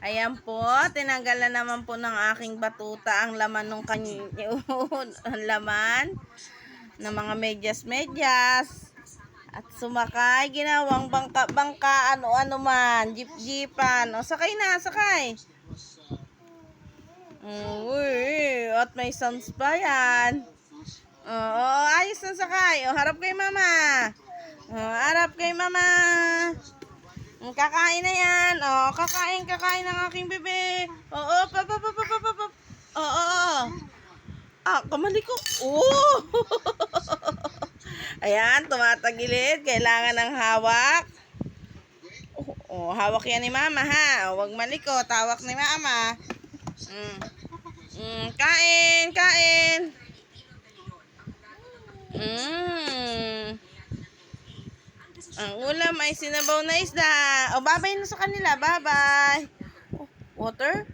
Ayan po, tinanggalan naman po ng aking batuta ang laman ng kanya, ang laman ng mga medyas-medyas. At sumakay, ginawang bangka-bangka, ano-ano man, jeep-jeepan. O, sakay na, sakay. Uy, at may sounds pa yan. Oo, ayos na sakay. O, harap kay mama. O, harap kay mama. Kakain na yan. O, kakain, kakain ng aking bebe. Oo, pa, pa, pa, pa, pa, pa. Oo, oo. Ah, kamali ko. Oo. Ayan, tumatagilid. Kailangan ng hawak. Oh, oh, hawak yan ni mama ha. Huwag malikot. Hawak ni mama. Mm. Mm, kain, kain. Mm. Ang ulam ay sinabaw na isda. O, babay na sa kanila. Bye-bye. Water?